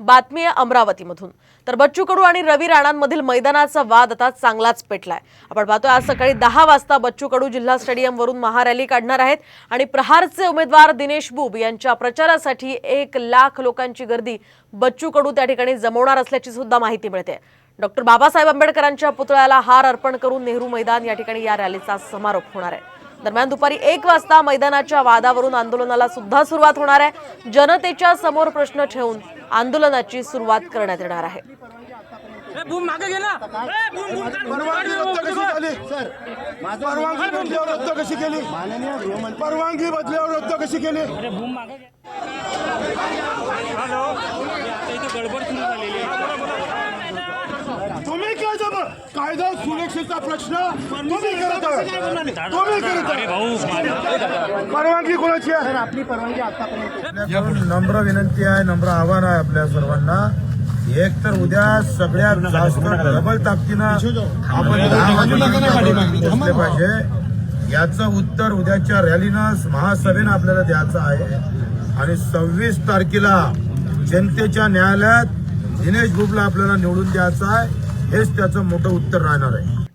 बातमी आहे अमरावतीमधून. तर बच्चू कडू आणि रवी राणांमधील मैदानाचा वाद आता चांगलाच पेटलाय. आपण पाहतोय आज सकाळी दहा वाजता बच्चू कडू जिल्हा स्टेडियमवरून महारॅली काढणार आहेत आणि प्रहारचे उमेदवार दिनेश बुब यांच्या प्रचारासाठी एक लाख लोकांची गर्दी बच्चू कडू त्या ठिकाणी जमवणार असल्याची सुद्धा माहिती मिळते. डॉक्टर बाबासाहेब आंबेडकरांच्या पुतळ्याला हार अर्पण करून नेहरू मैदान या ठिकाणी या रॅलीचा समारोप होणार आहे. दरम्यान दुपारी एक वाजता मैदानाच्या वादावरून आंदोलनाला सुद्धा सुरुवात होणार आहे. जनतेच्या समोर प्रश्न ठेवून आंदोलनाची सुरुवात करण्यात येणार आहे. ए, बूम मागे घे ना ए, बूम, बूम, काढ, बूम, परवानगी बदल्यावर रद्द कशी केली? परवानगी बदल्यावर रद्द कशी केली? अरे बूम मागे घे. हॅलो. गडबड सुरू झालेली आहे तुम्ही काय जमा कायदा सुरक्षेचा प्रश्न? तुम्ही करत. तुम्ही करत परवानगी कोणाची आहे? आपल्याकडून नम्र विनंती आहे नम्र आव्हान आहे आपल्या सर्वांना. एक तर उद्या सगळ्यात जास्त डबल ताकदीनं आपण पाहिजे. याचं उत्तर उद्याच्या रॅलीनं महासभेनं आपल्याला द्यायचं आहे. आणि सव्वीस तारखेला जनतेच्या न्यायालयात दिनेश बुबला आपल्याला निवडून द्यायचं आहे. हेच त्याचं मोठं उत्तर राहणार आहे.